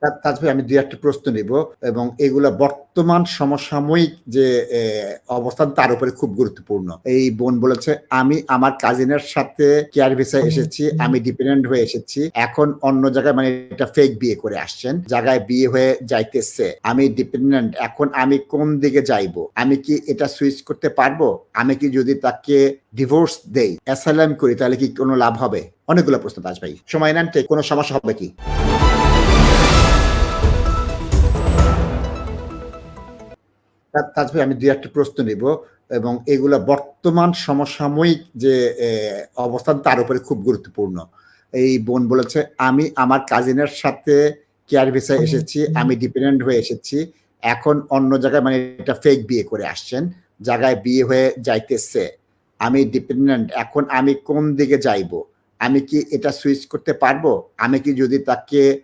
তা- আমি দুই একটা প্রশ্ন নিব এবং এগুলা বর্তমান সমসাময়িক যে অবস্থান তার উপরে খুব গুরুত্বপূর্ণ। এই বোন বলেছে আমি আমার কাজিনের সাথে কেয়ার ভিসায় এসেছি আমি ডিপেন্ডেন্ট হয়ে এসেছি। এখন অন্য জায়গায় মানে এটা ফেক বিয়ে করে আসছেন জায়গায় বিয়ে হয়ে যাইতেছে। আমি ডিপেন্ডেন্ট এখন আমি কোন দিকে যাইব? আমি কি এটা সুইচ করতে পারব? আমি কি যদি তাকে ডিভোর্স দেই অ্যাসাইলাম করি তাহলে কি কোনো লাভ হবে? অনেকগুলো প্রশ্ন তাজ ভাই সময় নেন কোনো সমস্যা হবে কি? তা- আমি দুই একটা প্রশ্ন নিব এবং এগুলা বর্তমান সমসাময়িক যে অবস্থান তার উপরে খুব গুরুত্বপূর্ণ। এই বোন বলেছে আমি আমার কাজিনের সাথে কেয়ার ভিসায় এসেছি আমি ডিপেন্ডেন্ট হয়ে এসেছি। এখন অন্য জায়গায় মানে এটা ফেক বিয়ে করে আসছেন জায়গায় বিয়ে হয়ে যাইতেছে। আমি ডিপেন্ডেন্ট এখন আমি কোন দিকে যাইব? আমি কি এটা সুইচ করতে পারব? আমি কি যদি তাকে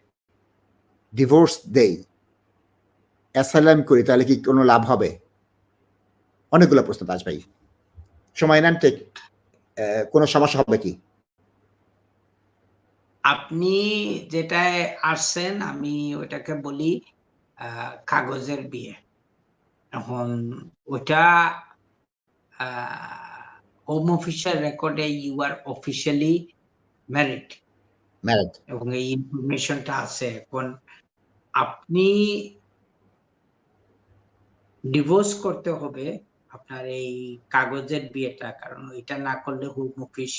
ডিভোর্স দেই অ্যাসাইলাম করি তাহলে কি কোনো লাভ হবে? অনেকগুলো প্রশ্ন তাজ ভাই সময় নেন ঠিক কোনো সমস্যা হবে কি? আপনি যেটায় আসছেন আমি ওটাকে বলি কাগজের বিয়ে। এখন ওটা হোম অফিসের রেকর্ডে ইউ আর অফিসিয়ালি ম্যারিড এবং এই ইনফরমেশনটা আছে। এখন আপনি ডিভোর্স করতে হবে আপনার এই কাগজের বিয়েটা, কারণ এটা না করলে হোম অফিস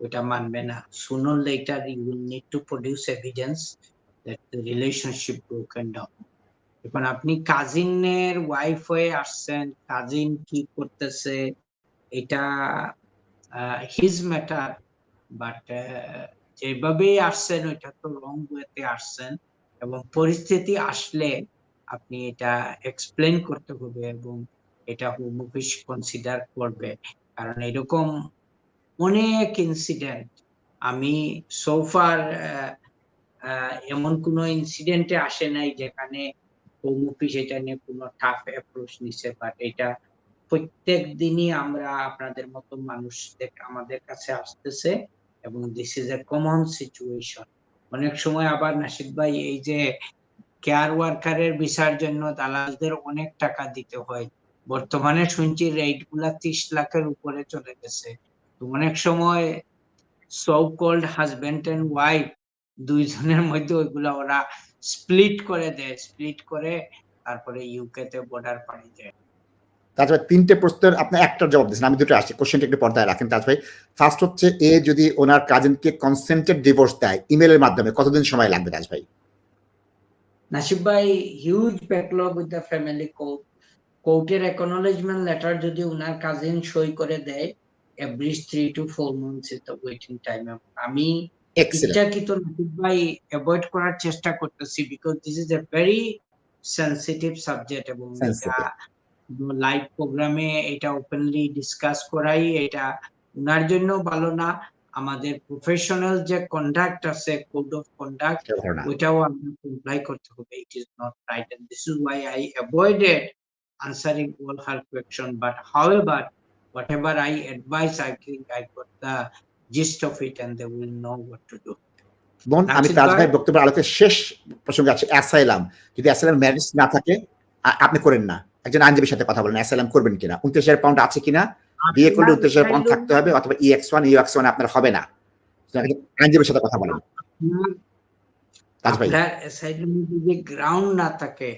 ওইটা মানবে না। Sooner later you will need to produce evidence that the relationship broken down এখন আপনি কাজিনের ওয়াইফ হয়ে আসছেন কাজিন কি করতেছে, এটা হিজ ম্যাটার বাট যেভাবেই আসছেন, ওইটা তো রং ওয়েতে আসছেন, এবং পরিস্থিতি আসলে আপনি এটা এক্সপ্লেন করতে হবে এবং এটা হোম কনসিডার করবে। কারণ এরকম অনেক ইনসিডেন্ট আমি সোফার এমন কোনো ইনসিডেন্টে আসে নাই যেখানে হোম অফিস এটা নিয়ে কোনো টাফ অ্যাপ্রোচ নিছে। বাট এটা প্রত্যেক দিনই আমরা আপনাদের মতো মানুষ দেখ- আমাদের কাছে আসতেছে এবং this is a common situation অনেক সময় আবার নাসিদ ভাই এই যে কেয়ার ওয়ার্কারের ভিসার জন্য দালালদের অনেক টাকা দিতে হয়। বর্তমানে শুনছি রেটগুলা ত্রিশ লাখের উপরে চলে গেছে। অনেক সময় so called husband and wife দুইজনের মধ্যে ওইগুলা ওরা স্প্লিট করে দেয়। স্প্লিট করে তারপরে ইউকে তে বর্ডার পাড়ি দেয়। তাছাড়া তিনটে প্রশ্নের আপনি একটার জবাব দিচ্ছেন আমি দুটো আসছি। কোশ্চেনটা একটু পর্দায় রাখেন তাজ ভাই ফার্স্ট হচ্ছে, এ যদি ওনার কাজিনকে কনসেন্টেড ডিভোর্স দেয় ইমেলের মাধ্যমে কতদিন সময় লাগবে তাজ ভাই নাসিব ভাই huge backlog with the family court কোর্টের অ্যাকনোলেজমেন্ট লেটার যদি উনার কাজিন সই করে দেয় every three two four months is the waiting time আমি ইচ্ছাকৃত নাসিব ভাই অ্যাভয়েড করার চেষ্টা করতেছি because this is a very sensitive subject এবং. লাইভ প্রোগ্রামে এটা ওপেনলি ডিসকাস করাই এটা উনার জন্য ভালো না। আমাদের প্রফেশনাল যে কন্ডাক্ট আছে কোড অফ কন্ডাক্ট ওইটাও আমরা কমপ্লাই করতে হবে। It is not right and this is why I avoided answering all her question but however whatever I advise, I think I got the gist of it and they will know what to do. বোন আমি তাজ ভাই। ভাই বক্তব্যের আলোকে শেষ প্রসঙ্গে আছে। Asylum যদি অ্যাসাইলাম ম্যারেজ না থাকে আপনি করেন না। একজন আইনজীবীর সাথে কথা বলেন অ্যাসাইলাম করবেন কিনা? উনত্রিশ হাজার পাউন্ড আছে কিনা? বিয়ে করলে হাজার পাউন্ড থাকতে হবে অথবা E EX one UX one আপনার হবে না। আইনজীবীর সাথে কথা বলেন। যদি গ্রাউন্ড না থাকে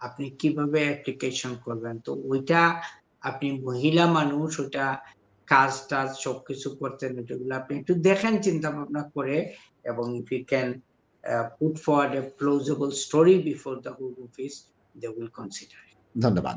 আপনি কীভাবে অ্যাপ্লিকেশন করবেন? তো ওইটা আপনি মহিলা মানুষ ওটা কাজ টাজ সবকিছু করতেন ওইগুলো আপনি একটু দেখেন চিন্তা ভাবনা করে এবং if you can put forward a plausible story before the home office they will consider ধন্যবাদ।